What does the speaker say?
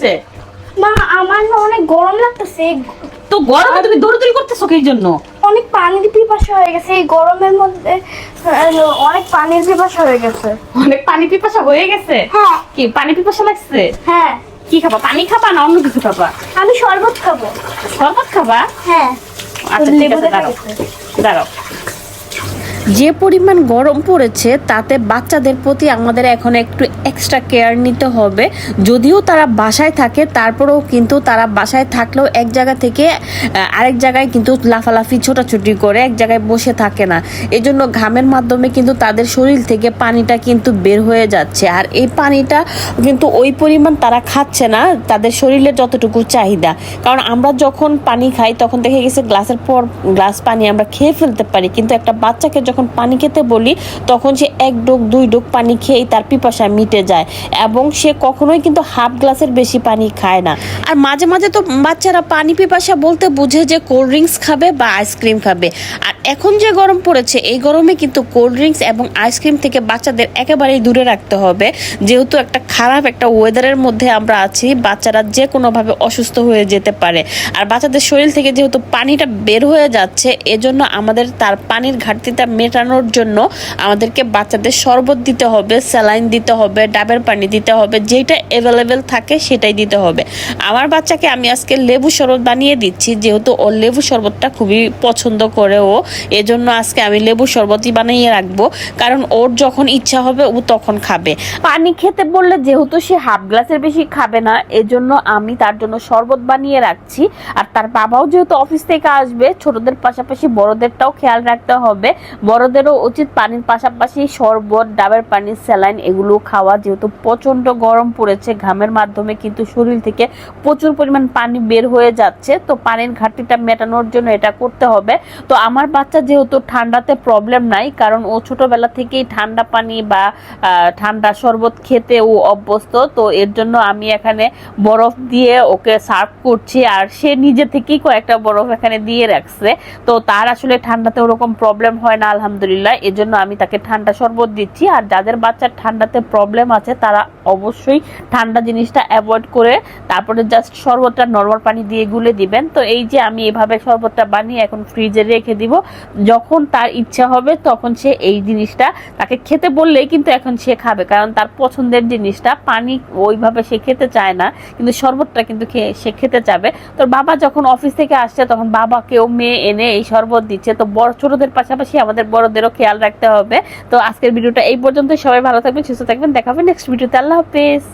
হয়েছে মা আমার না অনেক গরম লাগতেছে। তো গরমে তুমি দৌড়দৌড়ি করতেছো কি জন্য? অনেক পানির পিপাসা হয়ে গেছে এই গরমের মধ্যে অনেক পানির পিপাসা হয়ে গেছে। অনেক পানি পিপাসা হয়ে গেছে? হ্যাঁ। কি পানি পিপাসা লাগছে? হ্যাঁ। কি খাবা? পানি খাবা না অন্য কিছু খাবা? আমি শরবত খাব। শরবত খাবা? হ্যাঁ। আচ্ছা ঠিক আছে দাঁড়াও। দাঁড়াও। যে পরিমাণ গরম পড়েছে, তাতে বাচ্চাদের প্রতি আমাদের এখন একটু এক্সট্রা কেয়ার নিতে হবে। যদিও তারা বাসায় থাকে, তারপরেও কিন্তু তারা বাসায় থাকলেও এক জায়গা থেকে আরেক জায়গায় কিন্তু লাফালাফি, ছোটাছুটি করে এক জায়গায় বসে থাকে না। এই জন্য ঘামের মাধ্যমে কিন্তু তাদের শরীর থেকে পানিটা কিন্তু বের হয়ে যাচ্ছে। আর এই পানিটা কিন্তু ওই পরিমাণ তারা খাচ্ছে না, তাদের শরীরে যতটুকু চাহিদা। কারণ আমরা যখন পানি খাই, তখন দেখে গেছে গ্লাসের পর গ্লাস পানি আমরা খেয়ে ফেলতে পারি। কিন্তু একটা বাচ্চাকে যখন পানি খেতে বলি, তখন সে এক ডোক, দুই ডোক পানি খেয়েই তার পিপাসা মিটে যায় এবং সে কখনোই কিন্তু হাফ গ্লাসের বেশি পানি খায় না। আর মাঝে মাঝে তো বাচ্চারা পানি পিপাসা বলতে বুঝে যে কোল্ড ড্রিঙ্কস খাবে বা আইসক্রিম খাবে। আর এখন যে গরম পড়েছে, এই গরমে কিন্তু কোল্ড ড্রিঙ্কস এবং আইসক্রিম থেকে বাচ্চাদের একেবারেই দূরে রাখতে হবে। যেহেতু একটা খারাপ একটা ওয়েদারের মধ্যে আমরা আছি, বাচ্চারা যে কোনোভাবে অসুস্থ হয়ে যেতে পারে। আর বাচ্চাদের শরীর থেকে যেহেতু পানিটা বের হয়ে যাচ্ছে, এজন্য আমাদের তার পানির ঘাটতিটা মেটানোর জন্য আমাদেরকে বাচ্চাদের শরবত দিতে হবে, স্যালাইন দিতে হবে, ডাবের পানি দিতে হবে যেটা অ্যাভেলেবেল থাকে সেটাই দিতে হবে। আমার বাচ্চাকে আমি আজকে লেবু শরবত বানিয়ে দিচ্ছি, যেহেতু ওর লেবু শরবতটা খুবই পছন্দ করে ও, এজন্য আজকে আমি লেবু শরবতই বানিয়ে রাখব, কারণ ওর যখন ইচ্ছা হবে ও তখন খাবে। পানি খেতে বললে যেহেতু সে হাফ গ্লাসের বেশি খাবে না, এজন্য আমি তার জন্য শরবত বানিয়ে রাখছি। আর তার বাবাও যেহেতু অফিস থেকে আসবে, ছোটদের পাশাপাশি বড়দেরটাও খেয়াল রাখতে হবে। বড়দেরও উচিত পানির পাশাপাশি শরবত, ডাবের পানি, স্যালাইন এগুলো খাওয়া। যেহেতু প্রচণ্ড গরম পড়েছে, ঘামের মাধ্যমে কিন্তু শরীর থেকে প্রচুর পরিমাণ পানি বের হয়ে যাচ্ছে। তো পানির ঘাটতিটা মেটানোর জন্য এটা করতে হবে। তো আমার বাচ্চা যেহেতু ঠান্ডাতে প্রবলেম নাই, কারণ ও ছোটোবেলা থেকেই ঠান্ডা পানি বা ঠান্ডা শরবত খেতে ও অভ্যস্ত। তো এর জন্য আমি এখানে বরফ দিয়ে ওকে সার্ভ করছি। আর সে নিজে থেকেই কয়েকটা বরফ এখানে দিয়ে রাখছে। তো তার আসলে ঠান্ডাতে ওরকম প্রবলেম হয় না আলহামদুলিল্লাহ, এজন্য আমি তাকে ঠান্ডা শরবত দিচ্ছি। আর যাদের বাচ্চার ঠান্ডাতে প্রবলেম আছে, তারা অবশ্যই ঠান্ডা জিনিসটা অ্যাভয়েড করে তারপরে জাস্ট শরবতটা নর্মাল পানি দিয়ে গুলে দিবেন। তো এই যে আমি এভাবে শরবতটা বানিয়ে এখন ফ্রিজে রেখে দিব। যখন তার ইচ্ছা হবে, তখন সে এই জিনিসটা তাকে খেতে বললেই কিন্তু এখন সে খাবে। কারণ তার পছন্দের জিনিসটা পানি ওইভাবে সে খেতে চায় না, কিন্তু শরবতটা কিন্তু সে খেতে চাবে। তোর বাবা যখন অফিস থেকে আসছে, তখন বাবাকেও মেয়ে এনে এই শরবত দিচ্ছে। তো বড় ছোটদের পাশাপাশি আমাদের বড়দেরও খেয়াল রাখতে হবে। তো আজকের ভিডিওটা এই পর্যন্ত সবাই ভালো থাকবেন, সুস্থ থাকবেন। দেখাবেন নেক্সট ভিডিওতে। আল্লাহ হাফেজ।